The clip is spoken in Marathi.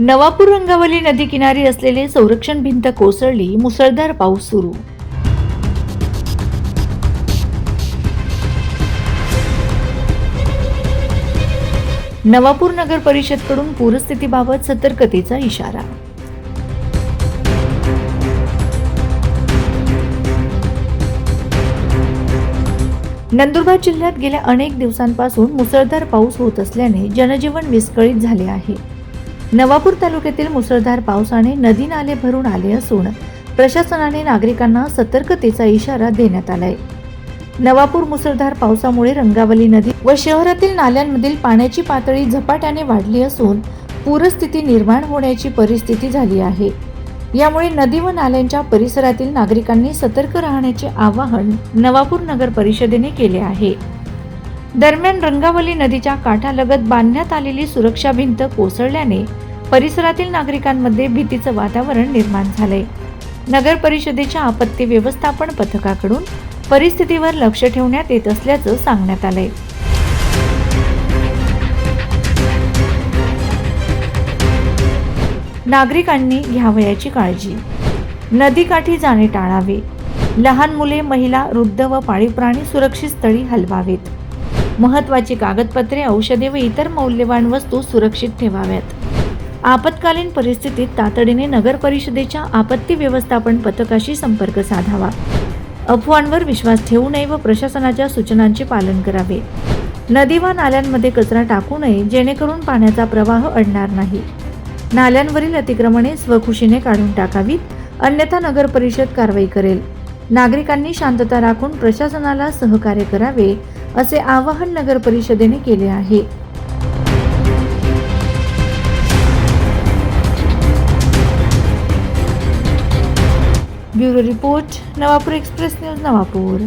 नवापूर रंगावली नदी किनारी असलेले संरक्षण भिंत कोसळली मुसळधार पाऊस सुरू. नवापूर नगर परिषदकडून पूरस्थितीबाबत सतर्कतेचा इशारा. नंदुरबार जिल्ह्यात गेल्या अनेक दिवसांपासून मुसळधार पाऊस होत असल्याने जनजीवन विस्कळीत झाले आहे. नवापूर तालुक्यातील मुसळधार पावसाने नदी नाले भरून आले असून प्रशासनाने नागरिकांना सतर्कतेचा इशारा देण्यात आलाय. नवापूर मुसळधार पावसामुळे रंगावली नदी व शहरातील नाल्यांमधील पाण्याची पातळी झपाट्याने वाढली असून पूरस्थिती निर्माण होण्याची परिस्थिती झाली आहे. यामुळे नदी व नाल्यांच्या परिसरातील नागरिकांनी सतर्क राहण्याचे आवाहन नवापूर नगर परिषदेने केले आहे. दरम्यान रंगावली नदीच्या काठालगत बांधण्यात आलेली सुरक्षा भिंत कोसळल्याने परिसरातील नागरिकांमध्ये भीतीचं वातावरण निर्माण झालंय. नगर परिषदेच्या आपत्ती व्यवस्थापन पथकाकडून परिस्थितीवर लक्ष ठेवण्यात येत असल्याचं सांगण्यात आलंय. नागरिकांनी घ्यावयाची काळजी. नदीकाठी जाणे टाळावे. लहान मुले महिला वृद्ध व पाळीव प्राणी सुरक्षित स्थळी हलवावेत. महत्त्वाची कागदपत्रे औषधे व इतर मौल्यवान वस्तू सुरक्षित ठेवाव्यात. आपत्कालीन परिस्थितीत तातडीने नगर परिषदेच्या आपत्ती व्यवस्थापन पथकाशी संपर्क साधावा. अफवांवर विश्वास ठेवू नये व प्रशासनाच्या सूचनांचे पालन करावे. नदी व नाल्यांमध्ये कचरा टाकू नये जेणेकरून पाण्याचा प्रवाह अडणार नाही. नाल्यांवरील अतिक्रमणे स्वखुशीने काढून टाकावीत अन्यथा नगर परिषद कारवाई करेल. नागरिकांनी शांतता राखून प्रशासनाला सहकार्य करावे असे आवाहन नगर परिषदेने केले आहे. Bureau report Navapur express news Navapur.